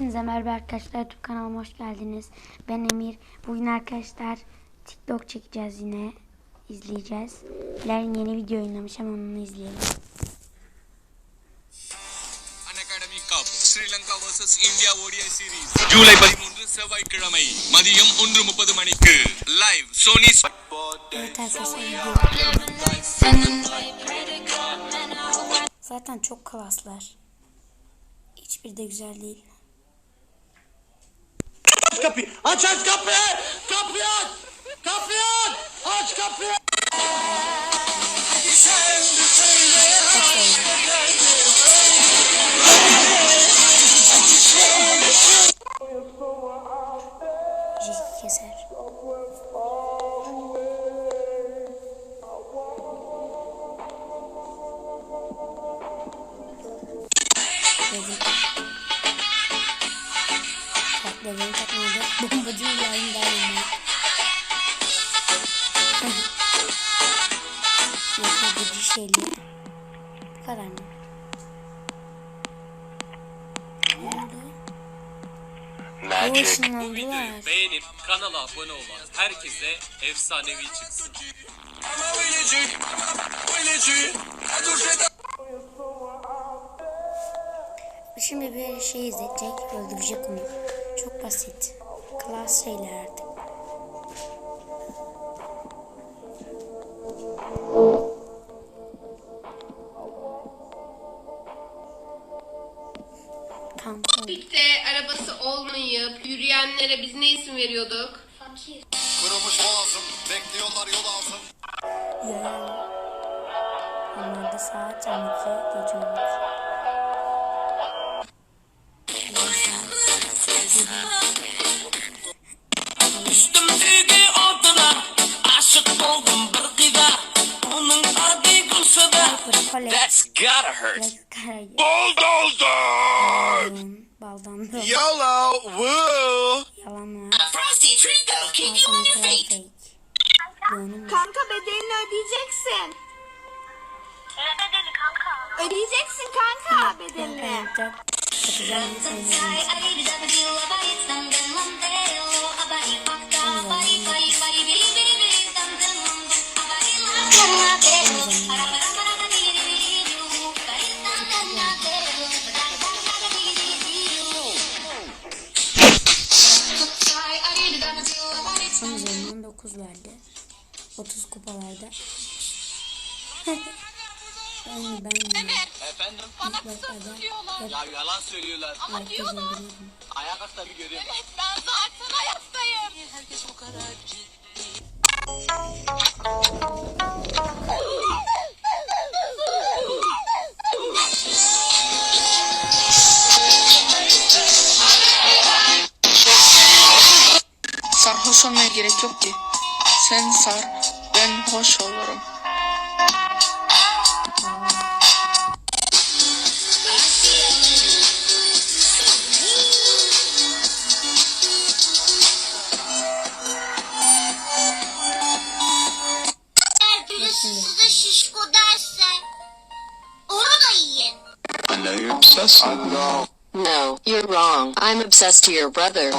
Hepinize merhaba arkadaşlar. YouTube kanalıma hoş geldiniz. Ben Emir. Bugün arkadaşlar TikTok çekeceğiz yine. izleyeceğiz. Lerin yeni video yayınlamış ama onu izleyelim. Academy cup Sri Lanka vs India ODI series July பதிமூன்று செவ்வாய்க்கிழமை மதியம் ஒன்று முப்பது மணிக்கு live Sony Evet arkadaşlar video. Zaten çok klaslar. Hiçbir de güzel değil. Aç kapıyı. Aç aç kapıyı. Kapıyı aç. Kapıyı aç. Aç kapıyı. Bak dedim takmadı. Bombacı yayın dayanma. Yapıcı şeyli. Bu kadar mı? Ne oldu? O ışınlandılar. Beğenip kanala abone olan herkese efsanevi çıksın. Şimdi bir şey izletecek, öldürecek onu. Çok basit. Klas şeyler artık. Kanka. Birlikte arabası olmayıp yürüyenlere biz ne isim veriyorduk? Kırılmış boğazım. Bekliyorlar yol ağzım. Ya. Onlar da saat 12 gece. Düştüm sevgi oduna Aşık oldum bir kıza Onun adı Gülsü'de Kole. That's gotta hurt. Bulldozer. Baldan da YOLO. Woo. yalan var. Frosty Treacle Can you on your feet? Kanka bedelini ödeyeceksin. Ödeyeceksin kanka bedelini. Hayatta katacağım bir sayılarım. Son üzerinden 9 verdi. 30. Aynı ben ya. Efendim? İlk başlarda hep Ya yalan söylüyorlar. herkes öldürüyordum. Ayağa kalk da bir göreyim. Ben zaten ayaktayım. Herkes bu kadar Sarhoş olmaya gerek yok ki. Sen sar, ben hoş olurum. I'm obsessed to your brother.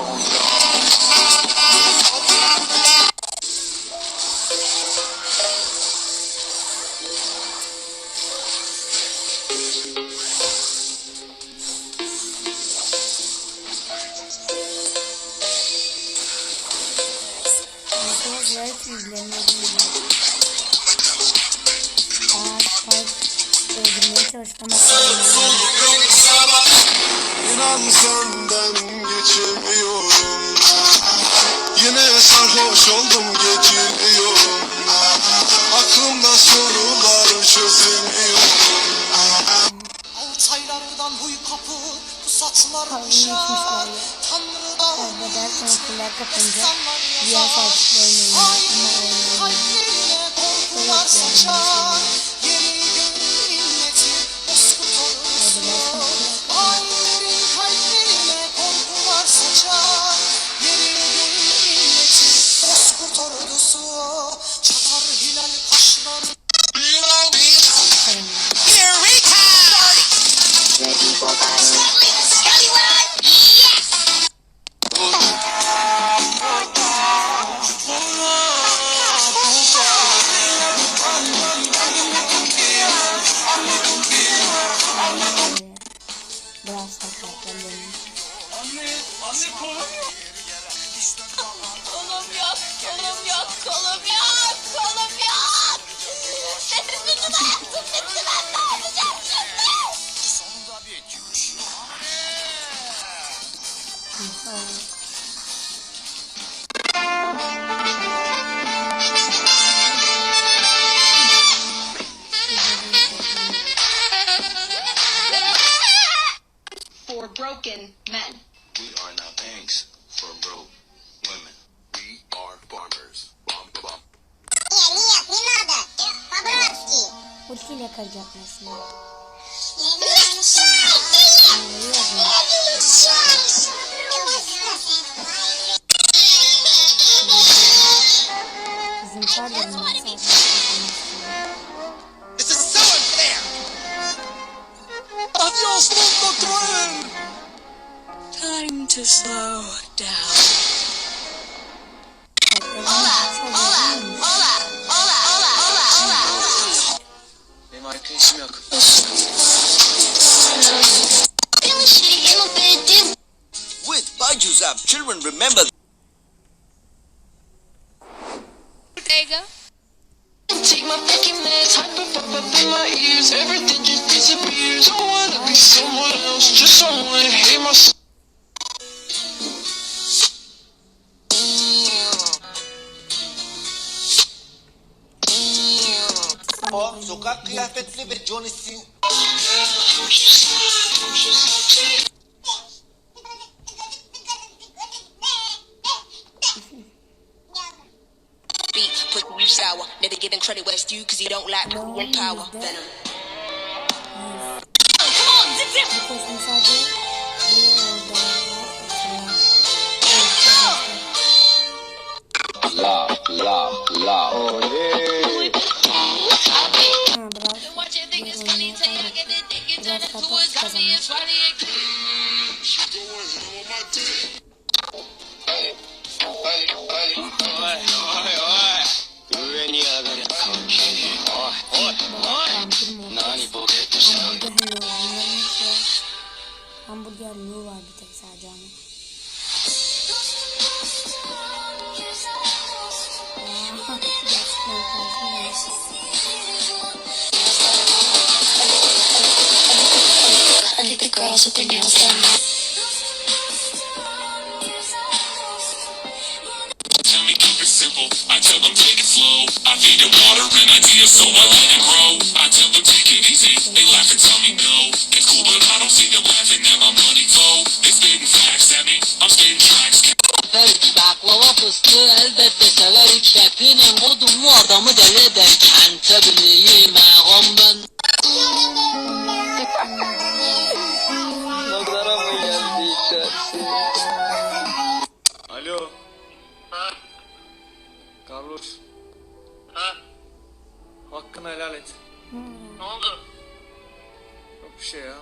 Kapı ya. Tanrı'dan Kavga derken okullar kapanınca insanlar diğer oyun oynuyor ama oynayamıyor. kalplerine korkular saçar. For broken men. We are not banks for broke women. We are farmers. Bum, bum. Nie, nie, nie надо. По-братски. Ultiyle kıracak mesela. to slow down. Benim harika işim. With Bajus app, children remember o sokak kıyafetli ve Johnny Sin... Beat, you sour. Never giving credit where it's due, cause you don't like power. Venom. Bu kostüm sadece bir İt simple. I tell them take it slow. I feed it water and ideas so I let it grow. I tell them take it easy. They laugh and tell me no. It's cool, but I don't see them laughing at my money flow. They spitting facts at me. I'm spitting tracks. Baklava fıstığı elbette sever üç rapinin kodum mu adamı deli ederken Tebliğime ben Hakkını helal et. Ne oldu? Yok bir şey ya.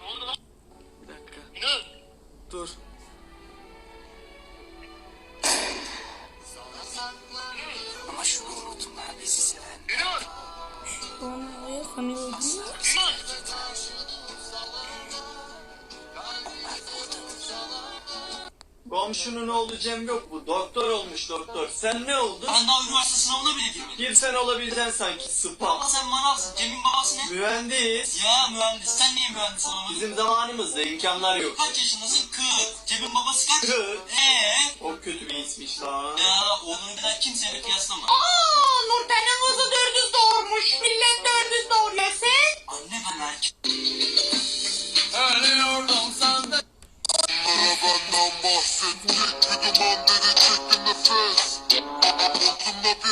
Ne oldu lan? Bir dakika. Dur. Komşunun oğlu Cem yok bu. Doktor olmuş doktor. Sen ne oldun? Ben daha üniversite sınavına bile girmedim. Girsen olabileceksin sanki spam. Ama sen manavsın. Cem'in babası ne? Mühendis. Ya mühendis. Sen niye mühendis olamadın? Bizim zamanımızda imkanlar yok. Kaç yaşındasın? 40. Cem'in babası kaç? Kırk. Eee? O kötü bir ismiş lan. Ya oğlunu bir daha kimseyle kıyaslama. Aa, Nurten'in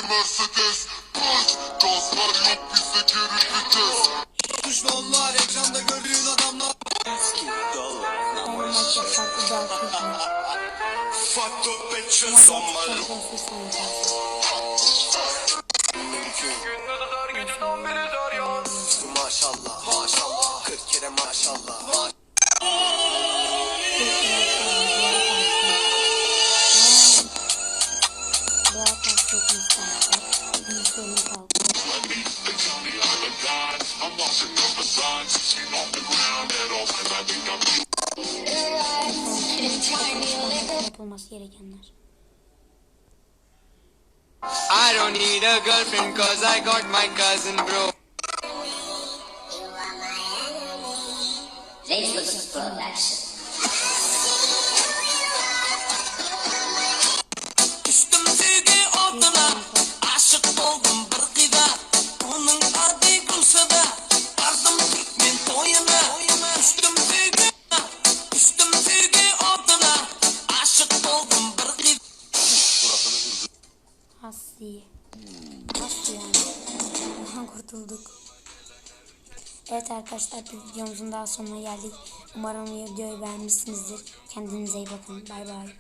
bir Mercedes. Kaç? Gaz var yok bize geri vites. Tuşlu onlar ekranda gördüğün adamlar. Fuck the bitches on my. Maşallah. Maşallah. 40 kere maşallah yapılması gerekenler. I don't need a girlfriend cause I got my cousin bro. Düştüm Evet arkadaşlar videomuzun daha sonuna geldik. Umarım videoyu beğenmişsinizdir. Kendinize iyi bakın. Bay bay.